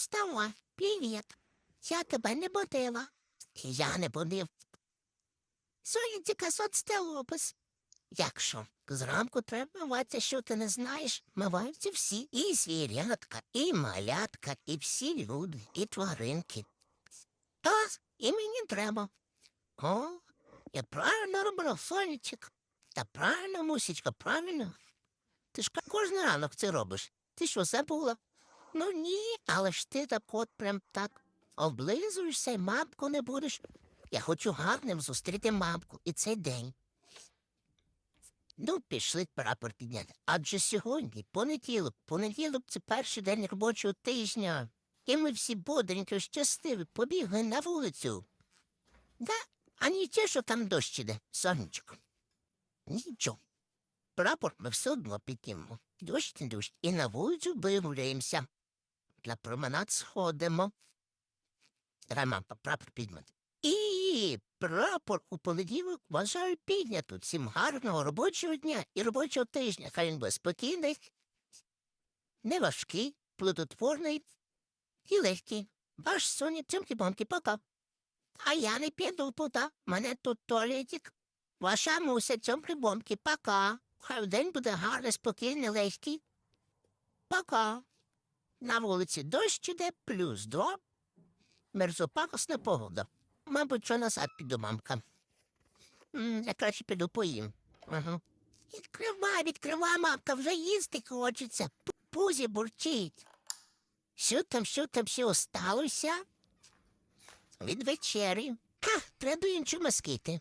Вставай, привіт. Я тебе не будила. І я не будив. Сонечка соцтелопис. Якщо зранку треба миватися, що ти не знаєш, миваються всі. І звірятка, і малятка, і всі люди, і тваринки. Та і мені треба. О, я правильно роблю, сонечок. Та правильно, мусічка, правильно. Ти ж кожен ранок це робиш. Ти що, забула? Ну ні, але ж ти так от прям так облизуєшся і мамку не будеш. Я хочу гарним зустріти мамку і цей день. Ну, пішли прапор підняти. Адже сьогодні понеділок, понеділок це перший день робочого тижня. І ми всі бодренько щасливі побігли на вулицю. Да, а нічого, що там дощ іде, сонечко. Нічого. Прапор ми все одно піднімемо. Дощ не дощ. І на вулицю вигуляємося. На променад сходимо. Давай, прапор підмати. І прапор у понеділок вважаю піднято. Всім гарного робочого дня і робочого тижня. Хай він буде спокійний, неважкий, плодотворний і легкий. Ваш Соня цьомки бомки пока. А я не піду туди. Мене тут туалетик. Ваша муся цьомки бомки пока. Хай день буде гарний, спокійний, легкий. Пока. На вулиці дощ іде плюс два. Мерзопакосна погода. Мабуть, що назад піду, мамка. Я краще піду поїм. Ага. Відкривай, відкривай, мамка, вже їсти хочеться. Пузі бурчить. Що там, що там, що осталося? Від вечері. Ха, треба іншу маскити.